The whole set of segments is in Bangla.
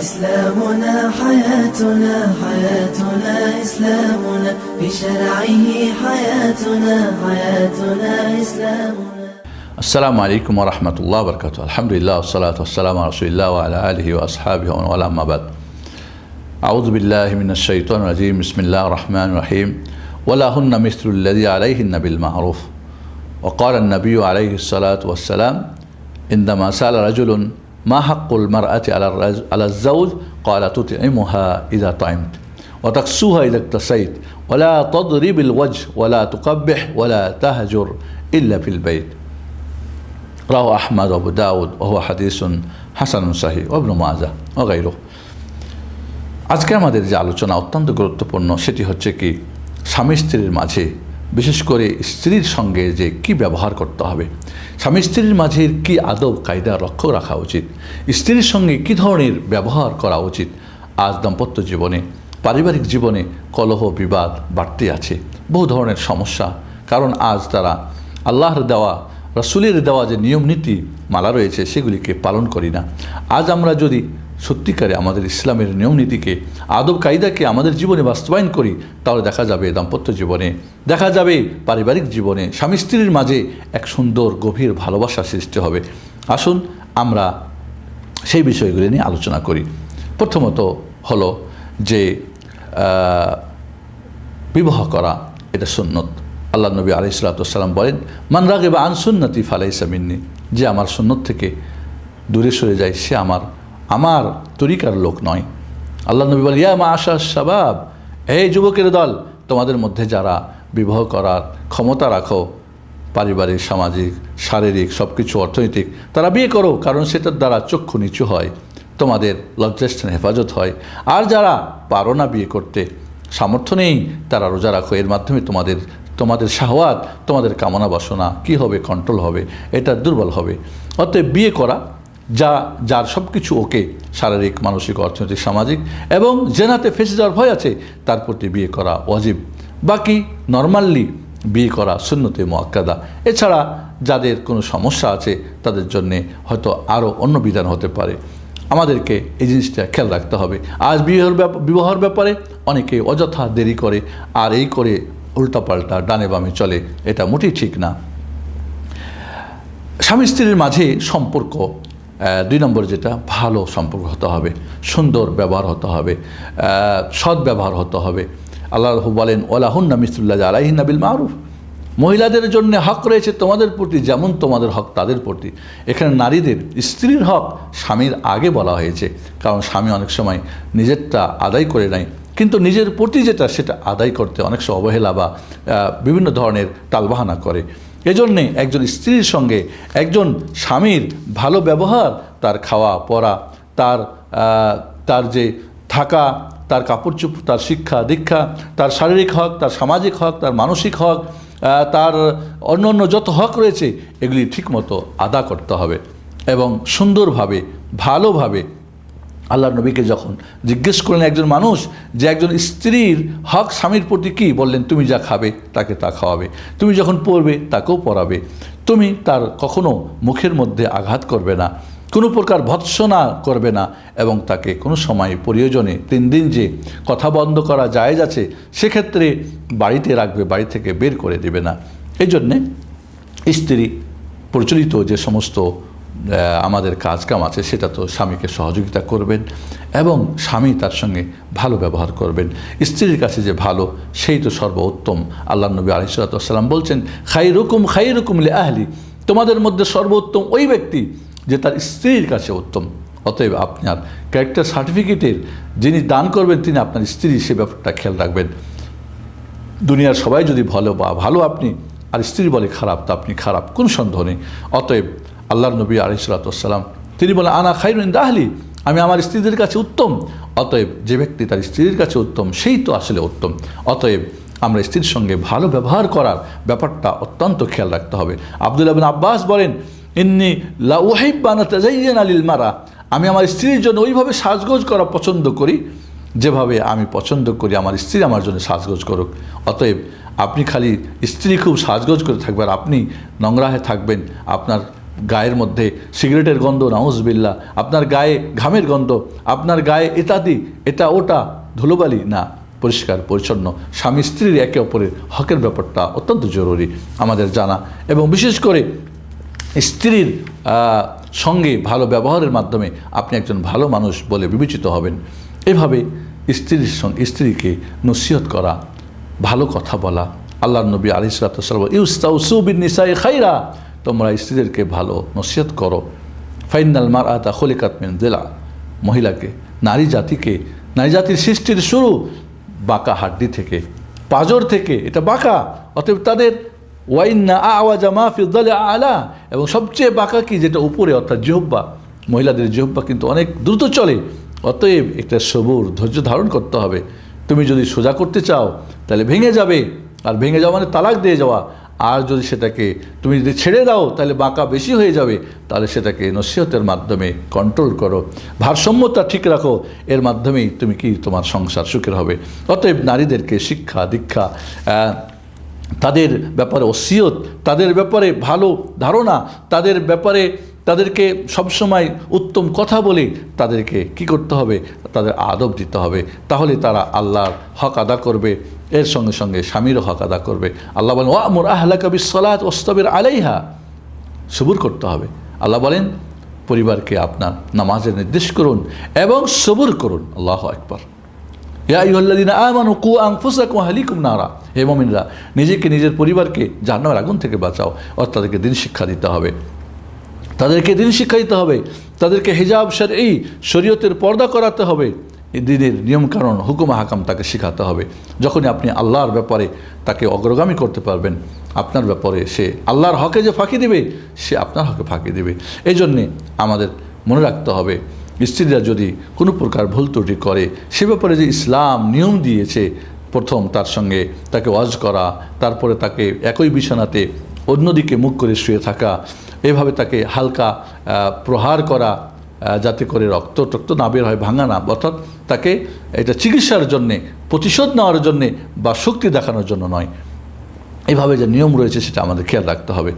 إسلامنا حياتنا حياتنا إسلامنا. بشرعه حياتنا حياتنا إسلامنا. السلام عليكم ورحمة الله وبركاته. الحمد لله والصلاة والسلام على رسول الله وعلى آله وأصحابه ومن والاه أما بعد. أعوذ بالله من الشيطان الرجيم. بسم الله الرحمن الرحيم. ولا هن مثل الذي عليهن بالمعروف. وقال النبي عليه الصلاة والسلام عندما سأل رجل ما حق المرأة على الرج- على الزوج قال تطعمها إذا طعمت وتكسوها إذا اكتسيت ولا تضرب الوجه ولا تقبح ولا تهجر إلا في البيت রাহ আহমদ আবু দাউদ ওহ হাদিসুন হাসানুন সাহি অবনু মাজা ও গাইরো আজকে আমাদের যে আলোচনা অত্যন্ত গুরুত্বপূর্ণ সেটি হচ্ছে কি স্বামী স্ত্রীর মাঝে বিশেষ করে স্ত্রীর সঙ্গে যে কি ব্যবহার করতে হবে। স্বামী স্ত্রীর মাঝে কি আদব, কায়দা লক্ষ্য রাখা উচিত? স্ত্রীর সঙ্গে কি ধরনের ব্যবহার করা উচিত? আজ দাম্পত্য জীবনে, পারিবারিক জীবনে কলহ, বিবাদ বাড়তে আছে। বহু ধরনের সমস্যা। কারণ আজ তারা আল্লাহর দেওয়া, রসুলের দেওয়া যে নিয়ম নীতি মালা রয়েছে, সেগুলিকে পালন করি না। আজ আমরা যদি সত্যিকারে আমাদের ইসলামের নিয়ম নীতিকে আদব কায়দাকে আমাদের জীবনে বাস্তবায়ন করি, তাহলে দেখা যাবে দাম্পত্য জীবনে, দেখা যাবে পারিবারিক জীবনে, স্বামী স্ত্রীর মাঝে এক সুন্দর, গভীর ভালোবাসা সৃষ্টি হবে। আসুন আমরা সেই বিষয়গুলি নিয়ে আলোচনা করি। প্রথমত হলো যে বিবাহ করা, এটা সুন্নত। আল্লাহ নবী আলি সালাতাম বলেন, মান রাগে বা আনসুন্নতি ফালাই সামিন্নি যে আমার সুন্নত থেকে দূরে সরে যায়, সে আমার আমার তরিকার লোক নয়। আল্লাহ নবী বলেন, ইয়া মা আশা শাবাব, এই যুবকের দল, তোমাদের মধ্যে যারা বিবাহ করার ক্ষমতা রাখো, পারিবারিক, সামাজিক, শারীরিক সব কিছু অর্থনৈতিক, তারা বিয়ে করো, কারণ সেটার দ্বারা চক্ষু নিচু হয়, তোমাদের লজ্জাস্থানে হেফাজত হয়। আর যারা পারো না বিয়ে করতে, সামর্থ্য নেই, তারা রোজা রাখো। এর মাধ্যমে তোমাদের তোমাদের শাহওয়াত, তোমাদের কামনা বাসনা কি হবে, কন্ট্রোল হবে, এটা দুর্বল হবে। অতএব বিয়ে করা যা, যার সব কিছু ওকে শারীরিক, মানসিক, অর্থনৈতিক, সামাজিক এবং জেনাতে ফেসে যাওয়ার ভয় আছে, তার প্রতি বিয়ে করা অজীব বাকি নর্মালি বিয়ে করা শূন্যতে মোয়াক্কাদা এছাড়া যাদের কোনো সমস্যা আছে, তাদের জন্যে হয়তো আরও অন্য বিধান হতে পারে। আমাদেরকে এই জিনিসটা খেয়াল রাখতে হবে। আজ বিবাহর বিবাহর ব্যাপারে অনেকে অযথা দেরি করে আর এই করে উল্টাপাল্টা, ডানে বামে চলে, এটা মোটেই ঠিক না। স্বামী স্ত্রীর মাঝে সম্পর্ক দুই নম্বর যেটা, ভালো সম্পর্ক হতে হবে, সুন্দর ব্যবহার হতে হবে সৎ ব্যবহার হতে হবে। আল্লাহ রহু বলেন ওলাহুন্না মিসুল্লাহ আলাইহিন বিল মারুফ। মহিলাদের জন্য হক রয়েছে তোমাদের প্রতি, যেমন তোমাদের হক তাদের প্রতি। এখানে নারীদের, স্ত্রীর হক স্বামীর আগে বলা হয়েছে, কারণ স্বামী অনেক সময় নিজেরটা আদায় করে নেয়। কিন্তু নিজের প্রতি যেটা, সেটা আদায় করতে অনেক সময় অবহেলা বা বিভিন্ন ধরনের টালবাহানা করে। এজন্যে একজন স্ত্রীর সঙ্গে একজন স্বামীর ভালো ব্যবহার, তার খাওয়া পরা তার তার যে থাকা, তার কাপড় চুপ তার শিক্ষা, দীক্ষা, তার শারীরিক হক, তার সামাজিক হক, তার মানসিক হক তার অন্য অন্য যত হক রয়েছে, এগুলি ঠিকমতো আদা করতে হবে এবং সুন্দরভাবে, ভালোভাবে আল্লাহ নবীকে যখন জিজ্ঞেস করলেন একজন মানুষ যে একজন স্ত্রীর হক স্বামীর প্রতি কী? বললেন, তুমি যা খাবে তাকে তা খাওয়াবে। তুমি যখন পড়বে তাকেও পড়াবে। তুমি তার কখনো মুখের মধ্যে আঘাত করবে না, কোনো প্রকার ভৎসনা করবে না এবং তাকে কোনো সময় প্রয়োজনে তিন দিন যে কথা বন্ধ করা জায়েজ আছে, সেক্ষেত্রে বাড়িতে রাখবে, বাড়ি থেকে বের করে দেবে না। এই জন্যে স্ত্রী প্রচলিত যে সমস্ত আমাদের কাজকাম আছে, সেটা তো স্বামীকে সহযোগিতা করবেন এবং স্বামী তার সঙ্গে ভালো ব্যবহার করবেন। স্ত্রীর কাছে যে ভালো, সেই তো সর্বোত্তম। আল্লাহ নবী আলিসাল্লাম বলছেন খাই রুকুম খাই রুকুম লে আহলি তোমাদের মধ্যে সর্বোত্তম ওই ব্যক্তি যে তার স্ত্রীর কাছে উত্তম। অতএব আপনার ক্যারেক্টার সার্টিফিকেটের যিনি দান করবেন, তিনি আপনার স্ত্রী সে ব্যাপারটা খেয়াল রাখবেন। দুনিয়ার সবাই যদি ভালো বা ভালো আপনি, আর স্ত্রী বলে খারাপ, তা আপনি খারাপ, কোন সন্দেহ নেই। অতএব আল্লাহর নবী আলিসাল্লাম তিনি বলেন, আনা খাইরুন দাহলি আমি, আমার স্ত্রীদের কাছে উত্তম। অতএব যে ব্যক্তি তার স্ত্রীর কাছে উত্তম, সেই তো আসলে উত্তম। অতএব আমরা স্ত্রীর সঙ্গে ভালো ব্যবহার করার ব্যাপারটা অত্যন্ত খেয়াল রাখতে হবে। আবদুল্লাহ বিন আব্বাস বলেন, ইন্নি লা ওয়াহিবানা আলিল মারা। আমি আমার স্ত্রীর জন্য ওইভাবে সাজগোজ করা পছন্দ করি, যেভাবে আমি পছন্দ করি। আমার স্ত্রী আমার জন্য সাজগোজ করুক। অতএব আপনি খালি স্ত্রী খুব সাজগোজ করে থাকবেন। আপনি নোংরা হয়ে থাকবেন। আপনার গায়ের মধ্যে সিগারেটের গন্ধ নাউজবিল্লা আপনার গায়ে ঘামের গন্ধ, আপনার গায়ে ইত্যাদি, এটা ওটা ধুলোবালি, না, পরিষ্কার, পরিচ্ছন্ন। স্বামী স্ত্রীর একে অপরের হকের ব্যাপারটা অত্যন্ত জরুরি আমাদের জানা। এবং বিশেষ করে স্ত্রীর সঙ্গে ভালো ব্যবহারের মাধ্যমে আপনি একজন ভালো মানুষ বলে বিবেচিত হবেন। এভাবে স্ত্রীর সঙ্গে স্ত্রীকে নসিহত করা, ভালো কথা বলা আল্লাহ নবী আলি নিসাই খাইরা। তোমরা স্ত্রীদেরকে ভালো নসিহত করো। ফাইনাল মার আতা খলিকাত দিলা। মহিলাকে, নারী জাতিকে, নারী জাতির সৃষ্টির শুরু বাঁকা হাড্ডি থেকে, পাজর থেকে, এটা বাঁকা, অতএব তাদের ওয়াইন্না আওয়াজা মাহফিল দলে আলা, এবং সবচেয়ে বাঁকা কি? যেটা উপরে, অর্থাৎ জোহব্বা মহিলাদের জোহব্বা কিন্তু অনেক দ্রুত চলে, অতএব একটা সবুর ধৈর্য ধারণ করতে হবে। তুমি যদি সোজা করতে চাও, তাহলে ভেঙে যাবে। আর ভেঙে যাওয়া মানে তালাক দিয়ে যাওয়া। আর যদি সেটাকে তুমি যদি ছেড়ে দাও, তাহলে বাঁকা বেশি হয়ে যাবে। তাহলে সেটাকে নসিহতের মাধ্যমে কন্ট্রোল করো। ভারসাম্যতা ঠিক রাখো। এর মাধ্যমেই তুমি কি তোমার সংসার সুখের হবে। অতএব নারীদেরকে শিক্ষা, দীক্ষা তাদের ব্যাপারে অসিয়ত তাদের ব্যাপারে ভালো ধারণা, তাদের ব্যাপারে তাদেরকে সবসময় উত্তম কথা বলে তাদেরকে কি করতে হবে? তাদের আদব দিতে হবে। তাহলে তারা আল্লাহর হক আদা করবে, এর সঙ্গে সঙ্গে স্বামীরও হক আদা করবে। আল্লাহ বলেন, ওয়ামুর আহলা কবি সলাত ওস্তবের আলাইহা। সবুর করতে হবে। আল্লাহ বলেন, পরিবারকে আপনার নামাজের নির্দেশ করুন এবং সবুর করুন। আল্লাহ একবার ওয়া হে নিজেকে নিজের পরিবারকে জাহান্নামের আগুন থেকে বাঁচাও, অর্থাৎ তাদেরকে দিন শিক্ষা দিতে হবে। তাদেরকে দিন শিক্ষা দিতে হবে, তাদেরকে হিজাব এই শরীয়তের পর্দা করাতে হবে। এই দিনের নিয়মকানুন, হুকুম হাকাম তাকে শেখাতে হবে। যখনই আপনি আল্লাহর ব্যাপারে তাকে অগ্রগামী করতে পারবেন, আপনার ব্যাপারে সে আল্লাহর হকে যে ফাঁকি দেবে, সে আপনার হকে ফাঁকি দেবে। এই জন্যে আমাদের মনে রাখতে হবে, স্ত্রীরা যদি কোনো প্রকার ভুল ত্রুটি করে, সে ব্যাপারে যে ইসলাম নিয়ম দিয়েছে, প্রথম তার সঙ্গে তাকে ওয়াজ করা, তারপরে তাকে একই বিছানাতে অন্যদিকে মুখ করে শুয়ে থাকা এভাবে তাকে হালকা প্রহার করা যাতে করে রক্ত টক্ত না বের হয়, ভাঙা না, অর্থাৎ তাকে এটা চিকিৎসার জন্যে, প্রতিশোধ নেওয়ার জন্যে বা শক্তি দেখানোর জন্য নয়। এভাবে যে নিয়ম রয়েছে সেটা আমাদের খেয়াল রাখতে হবে।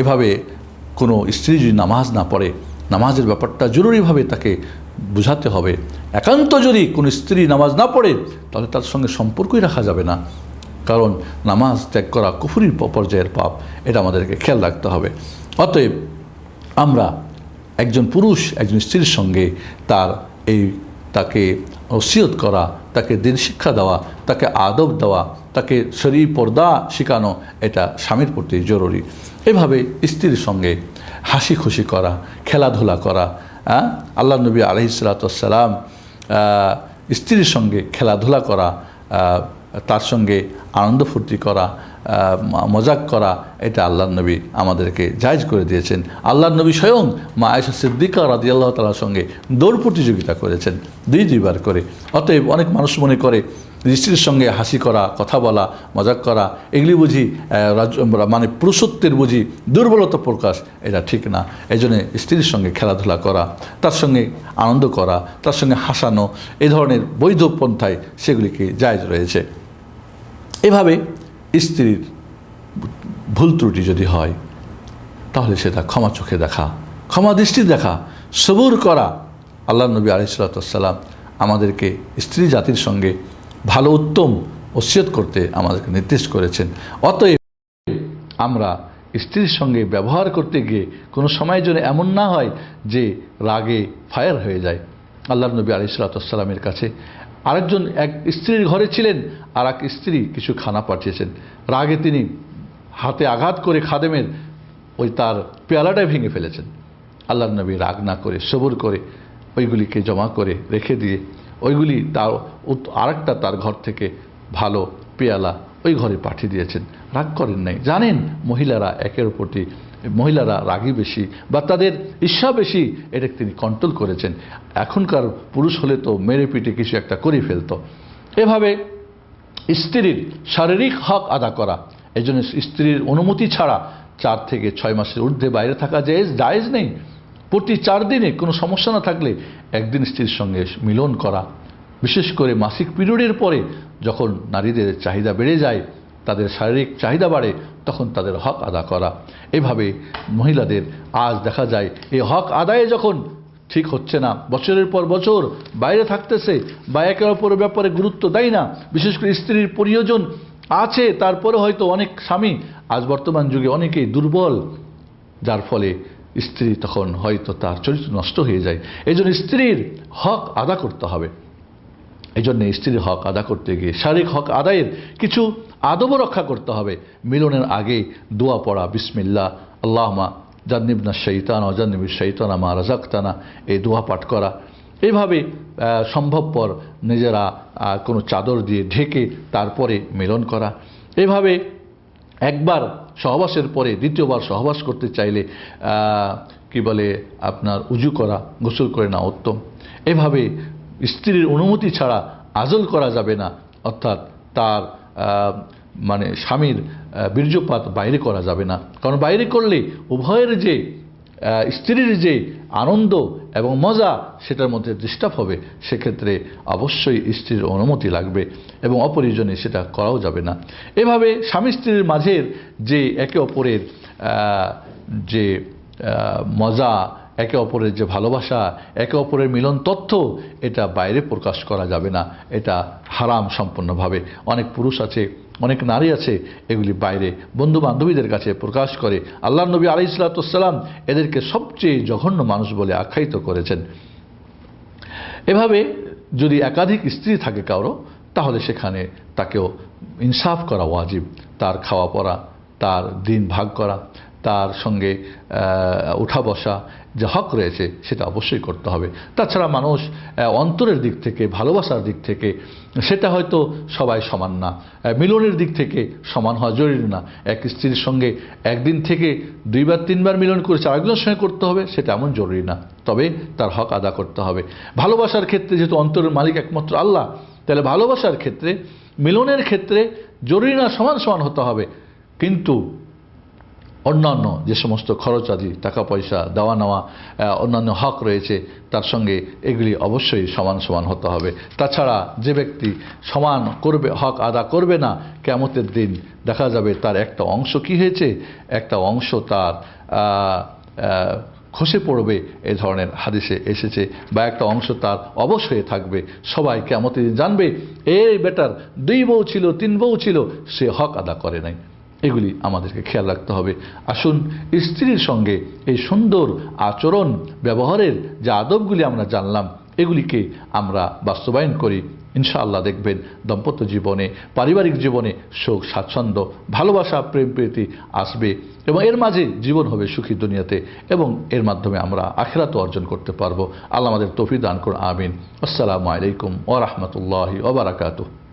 এভাবে কোনো স্ত্রী যদি নামাজ না পড়ে, নামাজের ব্যাপারটা জরুরিভাবে তাকে বুঝাতে হবে। একান্ত যদি কোনো স্ত্রী নামাজ না পড়ে, তাহলে তার সঙ্গে সম্পর্কই রাখা যাবে না। কারণ নামাজ ত্যাগ করা কুফুরির পর্যায়ের পাপ, এটা আমাদেরকে খেয়াল রাখতে হবে। অতএব আমরা একজন পুরুষ, একজন স্ত্রীর সঙ্গে তার এই, তাকে ওসিয়ত করা, তাকে দিন শিক্ষা দেওয়া, তাকে আদব দেওয়া, তাকে শরীর পর্দা শেখানো, এটা স্বামীর প্রতি জরুরি। এভাবে স্ত্রীর সঙ্গে হাসি খুশি করা, খেলাধুলা করা হ্যাঁ আল্লাহ নবী আলহিসাল্লাম স্ত্রীর সঙ্গে খেলাধুলা করা তার সঙ্গে আনন্দ ফুর্তি করা মজাক করা, এটা আল্লাহ নবী আমাদেরকে জায়জ করে দিয়েছেন। আল্লাহ নবী স্বয়ং মা আয়সা সিদ্দিকা রাজি আল্লাহ তালার সঙ্গে দৌড় প্রতিযোগিতা করেছেন, দুই, দুইবার করে। অতএব অনেক মানুষ মনে করে স্ত্রীর সঙ্গে হাসি করা, কথা বলা, মজাক করা, এগুলি বুঝি মানে পুরুষত্বের বুঝি দুর্বলতা প্রকাশ, এটা ঠিক না। এই স্ত্রীর সঙ্গে খেলাধুলা করা, তার সঙ্গে আনন্দ করা, তার সঙ্গে হাসানো, এ ধরনের বৈধ পন্থায় সেগুলিকে জায়জ রয়েছে। এভাবে স্ত্রীর ভুল ত্রুটি যদি হয়, তাহলে সেটা ক্ষমা চোখে দেখা, ক্ষমা দৃষ্টি দেখা, সবুর করা। আল্লাহ নবী আলিসাল্লাম আমাদেরকে স্ত্রী জাতির সঙ্গে ভালো, উত্তম ওসিয়ত করতে আমাদেরকে নির্দেশ করেছেন। অতএব আমরা স্ত্রীর সঙ্গে ব্যবহার করতে গিয়ে কোনো সময় যেন এমন না হয় যে রাগে ফায়ার হয়ে যায়। আল্লাহ নবী আলি সালাতামের কাছে আরেকজন এক স্ত্রীর ঘরে ছিলেন আর এক স্ত্রী কিছু খানা পাঠিয়েছেন। রাগে তিনি হাতে আঘাত করে খাদেমের ওই তার পেয়ালাটাই ভেঙে ফেলেছেন। আল্লাহ নবী রাগ না করে, সবুর করে ওইগুলিকে জমা করে রেখে দিয়ে ওইগুলি তার আরেকটা তার ঘর থেকে ভালো পেয়ালা ওই ঘরে পাঠিয়ে দিয়েছেন। রাগ করেন নাই। জানেন মহিলারা একের প্রতি মহিলারা রাগী বেশি বা তাদের ঈর্ষা বেশি, এটা তিনি কন্ট্রোল করেছেন। এখনকার পুরুষ হলে তো মেরে পিটে কিছু একটা করে ফেলতো। এভাবে স্ত্রীর শারীরিক হক আদা করা, এই জন্য স্ত্রীর অনুমতি ছাড়া চার থেকে ছয় মাসের ঊর্ধ্বে বাইরে থাকা জায়েজ জায়েজ নেই। প্রতি চার দিনে কোনো সমস্যা না থাকলে একদিন স্ত্রীর সঙ্গে মিলন করা। বিশেষ করে মাসিক পিরিয়ডের পরে যখন নারীদের চাহিদা বেড়ে যায় তাদের শারীরিক চাহিদা বাড়ে, তখন তাদের হক আদা করা। এভাবে মহিলাদের আজ দেখা যায়, এই হক আদায়ে যখন ঠিক হচ্ছে না, বছরের পর বছর বাইরে থাকতেছে, বা একে অপরের ব্যাপারে গুরুত্ব দেয় না, বিশেষ করে স্ত্রীর প্রয়োজন আছে, তারপরে হয়তো অনেক স্বামী, আজ বর্তমান যুগে অনেকেই দুর্বল, যার ফলে স্ত্রী তখন হয়তো তার চরিত্র নষ্ট হয়ে যায়। এই স্ত্রীর হক আদা করতে হবে। এই জন্য স্ত্রীর হক আদা করতে গিয়ে শারীরিক হক আদায়ের কিছু আদবও রক্ষা করতে হবে। মিলনের আগে দোয়া পড়া বিসমিল্লা আল্লাহমা জান্নিবনা শৈতান অজান্নিবি শৈতানা মা রাজাক্তানা এই দোয়া পাঠ করা। এইভাবে সম্ভবপর নিজেরা কোনো চাদর দিয়ে ঢেকে তারপরে মিলন করা। এভাবে একবার সহবাসের পরে দ্বিতীয়বার সহবাস করতে চাইলে কি বলে, আপনার উজু করা, গোসল করে না উত্তম। এভাবে স্ত্রীর অনুমতি ছাড়া আজল করা যাবে না, অর্থাৎ তার মানে স্বামীর বীর্যপাত বাইরে করা যাবে না। কারণ বাইরে করলে উভয়ের যে স্ত্রীর যে আনন্দ এবং মজা, সেটার মধ্যে ডিস্টার্ব হবে। সেক্ষেত্রে অবশ্যই স্ত্রীর অনুমতি লাগবে এবং অপরিজনে সেটা করাও যাবে না। এভাবে স্বামী স্ত্রীর মাঝের যে একে অপরের যে মজা একে অপরের যে ভালোবাসা, একে অপরের মিলন তথ্য, এটা বাইরে প্রকাশ করা যাবে না। এটা হারাম সম্পূর্ণভাবে। অনেক পুরুষ আছে, অনেক নারী আছে, এগুলি বাইরে বন্ধু বান্ধবীদের কাছে প্রকাশ করে। আল্লাহ নবী আলি ইসলাতাম এদেরকে সবচেয়ে জঘন্য মানুষ বলে আখ্যায়িত করেছেন। এভাবে যদি একাধিক স্ত্রী থাকে কারও, তাহলে সেখানে তাকেও ইনসাফ করা ওয়াজিব। তার খাওয়া পরা তার দিন ভাগ করা তার সঙ্গে উঠা বসা যে হক রয়েছে সেটা অবশ্যই করতে হবে। তাছাড়া মানুষ অন্তরের দিক থেকে, ভালোবাসার দিক থেকে, সেটা হয়তো সবাই সমান না। মিলনের দিক থেকে সমান হওয়া জরুরি না। এক স্ত্রীর সঙ্গে একদিন থেকে দুইবার, তিনবার মিলন করেছে, আরেকজনের সঙ্গে করতে হবে, সেটা এমন জরুরি না। তবে তার হক আদা করতে হবে। ভালোবাসার ক্ষেত্রে যেহেতু অন্তরের মালিক একমাত্র আল্লাহ, তাহলে ভালোবাসার ক্ষেত্রে, মিলনের ক্ষেত্রে জরুরি না সমান সমান হতে হবে। কিন্তু অন্যান্য যে সমস্ত খরচ আদি, টাকা পয়সা, দেওয়া নেওয়া অন্যান্য হক রয়েছে, তার সঙ্গে এগুলি অবশ্যই সমান সমান হতে হবে। তাছাড়া যে ব্যক্তি সমান করবে, হক আদা করবে না কেমতের দিন দেখা যাবে তার একটা অংশ কি হয়েছে? একটা অংশ তার খসে পড়বে, এ ধরনের হাদিসে এসেছে বা একটা অংশ তার অবশ হয়ে থাকবে। সবাই কেমতে জানবে, এই বেটার দুই বউ ছিল, তিন বউ ছিল, সে হক আদা করে নাই। এগুলি আমাদেরকে খেয়াল রাখতে হবে। আসুন, স্ত্রীর সঙ্গে এই সুন্দর আচরণ, ব্যবহারের যে আদবগুলি আমরা জানলাম, এগুলিকে আমরা বাস্তবায়ন করি। ইনশাআল্লাহ দেখবেন দম্পত্য জীবনে, পারিবারিক জীবনে সুখ, স্বাচ্ছন্দ্য, ভালোবাসা, প্রেম, প্রীতি আসবে এবং এর মাঝে জীবন হবে সুখী দুনিয়াতে এবং এর মাধ্যমে আমরা আখেরাত অর্জন করতে পারব। আল্লাহ আমাদের তফি দান করুন, আমিন। আসসালামু আলাইকুম ওরহমতুল্লাহি ওবরাকাতুহ